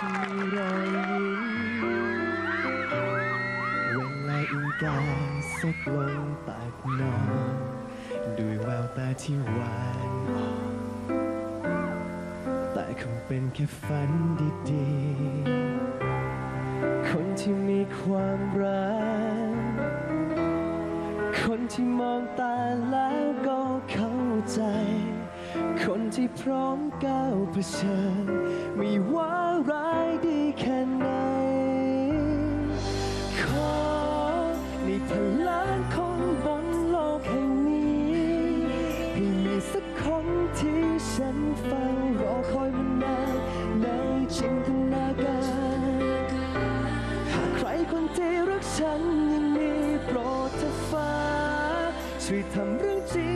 จะมีรอยยิ้มเวลาอิงกาสักลงตักนอนด้วยแววตาที่หวานอ่อนแต่คงเป็นแค่ฝันดีๆ คนที่มีความรัก คนที่มองตาแล้วก็เข้าใจ คนที่พร้อมก้าวเผชิญไม่ว่าร้ายดีแค่ไหน ขอในพลังคนบนโลกแห่งนี้ให้มีสักคนที่ฉันเฝ้ารอคอยมานานในจินตนาการหากใครคนที่รักฉันยังมีโปรดเธอฟ้าช่วยทำเรื่องจริง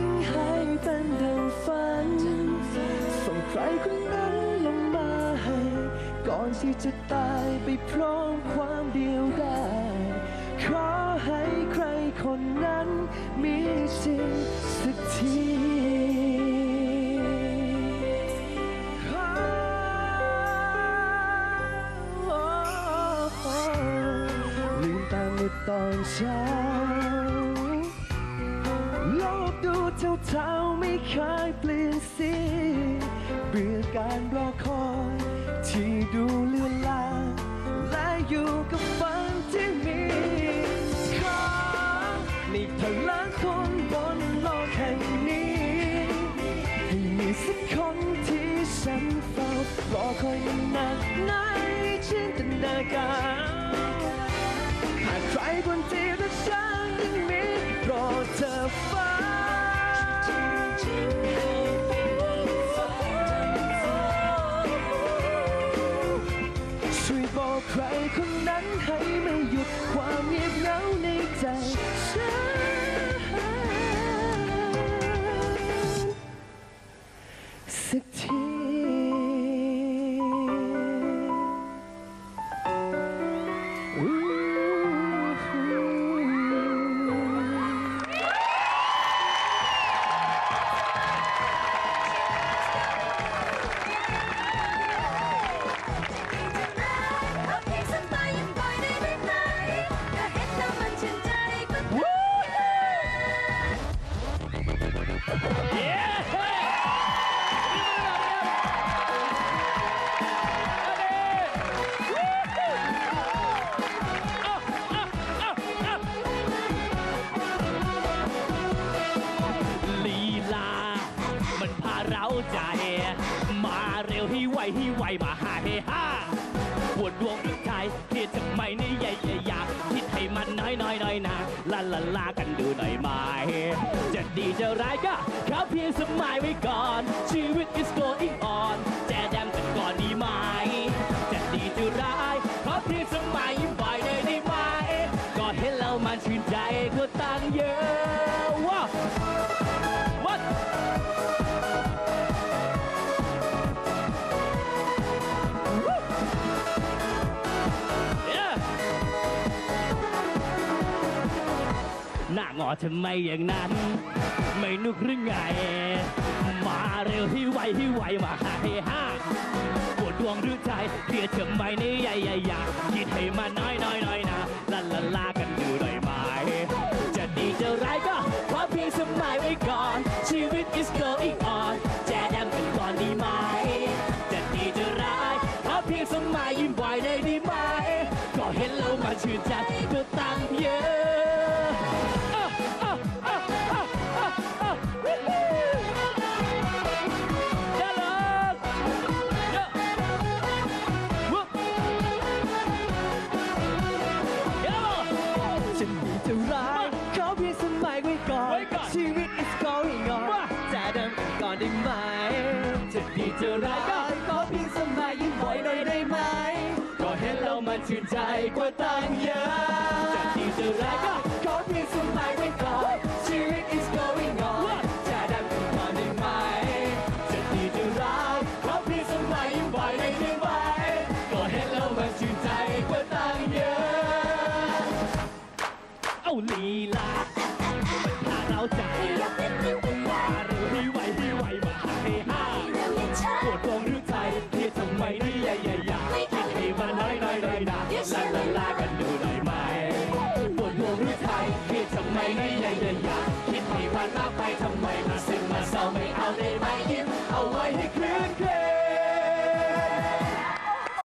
ใครคนนั้นลงมาให้ ก่อนที่จะตายไปพร้อมความเดียวดายขอให้ใครคนนั้นมีจริงสักทีลืมตาเมื่อตอนเช้าโลกดูเท่าๆไม่เคยเปลี่ยนสี การรอคอย ที่ดูเลือนลางและอยู่กับฝันที่มีขอในพลังคนบนโลกแห่งนี้ ให้มีสักคนที่ฉันเฝ้ารอคอยมานานในจินตนาการ ใครคนนั้นให้มา ใจ มาเร็วให้ไวให้ไวมาหาเฮฮ่าปวดดวงหัวใจเครียดทำไมเนี่ยใหญ่ใหญ่อยากคิดให้มันน้อยน้อยน้อยนะลาลาลากันดูหน่อยไหมจะดีจะร้ายก็เขาเพียงสมัยไว้ก่อน ชีวิต is going on แจแดมกันก่อนดีไหมจะดีจะร้ายขอเพียงสมัย หน้างอทำไมอย่างนั้น ไม่นึกหรือไง มาเร็วที่ไวที่ไวมาหาให้ห้าปวดดวงหรือใจเพียดทำไมนี่ใหญ่ใหญ่ใหญ่คิดให้มันน้อยน้อยน้อย ได้ไหมจะดีจะร้ายก็ขอเพียงสมัยยิ้มบ่อยหน่อยได้ไหม ก็เห็นเรามันชื่นใจกว่าตั้งเยอะจะดีจะร้ายก็านมากไปทำ